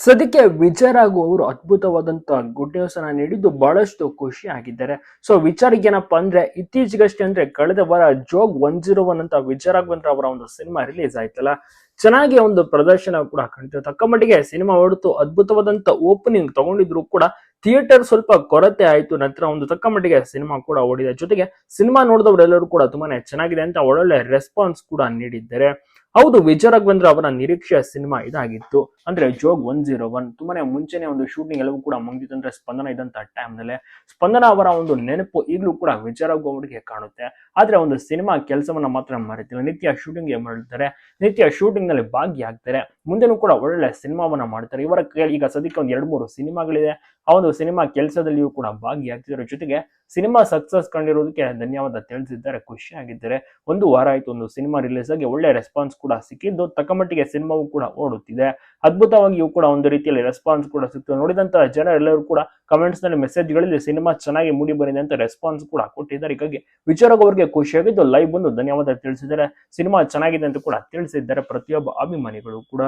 ಸದ್ಯಕ್ಕೆ ವಿಚಾರ ಅವರು ಅದ್ಭುತವಾದಂತ ಗುಡ್ ನ್ಯೂಸ್ ಅನ್ನ ನೀಡಿದ್ದು ಬಹಳಷ್ಟು ಖುಷಿ ಆಗಿದ್ದಾರೆ. ಸೊ ವಿಚಾರಕ್ಕೆ ಏನಪ್ಪಾ ಅಂದ್ರೆ, ಇತ್ತೀಚೆಗಷ್ಟೇ ಅಂದ್ರೆ ಕಳೆದ ವಾರ ಜೋಗ್ ಒನ್ ಜೀರೋ ಒನ್ ಅಂತ ವಿಚಾರ ಆಗುವಂತ ಅವರ ಒಂದು ಸಿನಿಮಾ ರಿಲೀಸ್ ಆಯ್ತಲ್ಲ. ಚೆನ್ನಾಗಿ ಒಂದು ಪ್ರದರ್ಶನ ಕೂಡ ಕಂಡಿತು ತಕ್ಕ ಮಟ್ಟಿಗೆ ಸಿನಿಮಾ ಹೊರತು ಅದ್ಭುತವಾದಂತ ಓಪನಿಂಗ್ ತಗೊಂಡಿದ್ರು ಕೂಡ ಥಿಯೇಟರ್ ಸ್ವಲ್ಪ ಕೊರತೆ ಆಯ್ತು. ನಂತರ ಒಂದು ತಕ್ಕ ಮಟ್ಟಿಗೆ ಸಿನಿಮಾ ಕೂಡ ಓಡಿದೆ. ಜೊತೆಗೆ ಸಿನಿಮಾ ನೋಡಿದವರೆಲ್ಲರೂ ಕೂಡ ತುಂಬಾನೇ ಚೆನ್ನಾಗಿದೆ ಅಂತ ಒಳ್ಳೊಳ್ಳೆ ರೆಸ್ಪಾನ್ಸ್ ಕೂಡ ನೀಡಿದ್ದಾರೆ. ಹೌದು, ವಿಜಯ ರಾಘವೇಂದ್ರ ಅವರ ನಿರೀಕ್ಷೆಯ ಸಿನಿಮಾ ಇದಾಗಿತ್ತು. ಅಂದ್ರೆ ಜೋಗ್ ಒನ್ ಜೀರೋ ಒನ್ ತುಂಬಾನೇ ಮುಂಚೆನೆ ಒಂದು ಶೂಟಿಂಗ್ ಎಲ್ಲವೂ ಕೂಡ ಮುಗಿದಿತ್ತು ಅಂದ್ರೆ ಸ್ಪಂದನ ಇದ್ದಂತ ಟೈಮ್ನಲ್ಲಿ ಸ್ಪಂದನ ಅವರ ಒಂದು ನೆನಪು ಈಗಲೂ ಕೂಡ ವಿಜಯ ಅವರಿಗೆ ಕಾಣುತ್ತೆ. ಆದ್ರೆ ಒಂದು ಸಿನಿಮಾ ಕೆಲಸವನ್ನ ಮಾತ್ರ ಮರೆತಿಲ್ಲ ನಿತ್ಯ ಶೂಟಿಂಗ್ ಮಾಡ್ತಾರೆ ನಿತ್ಯ ಶೂಟಿಂಗ್ನಲ್ಲಿ ಭಾಗಿಯಾಗ್ತಾರೆ. ಮುಂದೆನೂ ಕೂಡ ಒಳ್ಳೆ ಸಿನಿಮಾವನ್ನ ಮಾಡ್ತಾರೆ. ಇವರ ಕೈಯಲ್ಲಿ ಈಗ ಸದ್ಯಕ್ಕೆ ಒಂದು ಎರಡು ಮೂರು ಸಿನಿಮಾಗಳಿದೆ. ಆ ಒಂದು ಸಿನಿಮಾ ಕೆಲಸದಲ್ಲಿಯೂ ಕೂಡ ಭಾಗಿಯಾಗ್ತಿದ್ದಾರೆ. ಜೊತೆಗೆ ಸಿನಿಮಾ ಸಕ್ಸಸ್ ಕಂಡಿರೋದಕ್ಕೆ ಧನ್ಯವಾದ ತಿಳಿಸಿದ್ದಾರೆ. ಖುಷಿಯಾಗಿದ್ದಾರೆ ಒಂದು ವಾರ ಆಯ್ತು ಒಂದು ಸಿನಿಮಾ ರಿಲೀಸ್ ಆಗಿ ಒಳ್ಳೆ ರೆಸ್ಪಾನ್ಸ್ ಕೂಡ ಸಿಕ್ಕಿದ್ದು. ತಕ್ಕಮಟ್ಟಿಗೆ ಸಿನಿಮಾವು ಕೂಡ ಓಡುತ್ತಿದೆ. ಅದ್ಭುತವಾಗಿಯೂ ಕೂಡ ಒಂದು ರೀತಿಯಲ್ಲಿ ರೆಸ್ಪಾನ್ಸ್ ಕೂಡ ಸಿಕ್ತು. ನೋಡಿದಂತ ಜನರೆಲ್ಲರೂ ಕೂಡ ಕಮೆಂಟ್ಸ್ನಲ್ಲಿ ಮೆಸೇಜ್ಗಳಲ್ಲಿ ಸಿನಿಮಾ ಚೆನ್ನಾಗಿ ಮೂಡಿ ಬಂದಿದೆ ಅಂತ ರೆಸ್ಪಾನ್ಸ್ ಕೂಡ ಕೊಟ್ಟಿದ್ದಾರೆ. ಹೀಗಾಗಿ ವಿಚಾರಕ್ಕೆ ಅವರಿಗೆ ಖುಷಿಯಾಗಿದ್ದು ಲೈವ್ ಬಂದು ಧನ್ಯವಾದ ತಿಳಿಸಿದ್ದಾರೆ. ಸಿನಿಮಾ ಚೆನ್ನಾಗಿದೆ ಅಂತ ಕೂಡ ತಿಳಿಸಿದ್ದಾರೆ. ಪ್ರತಿಯೊಬ್ಬ ಅಭಿಮಾನಿಗಳು ಕೂಡ.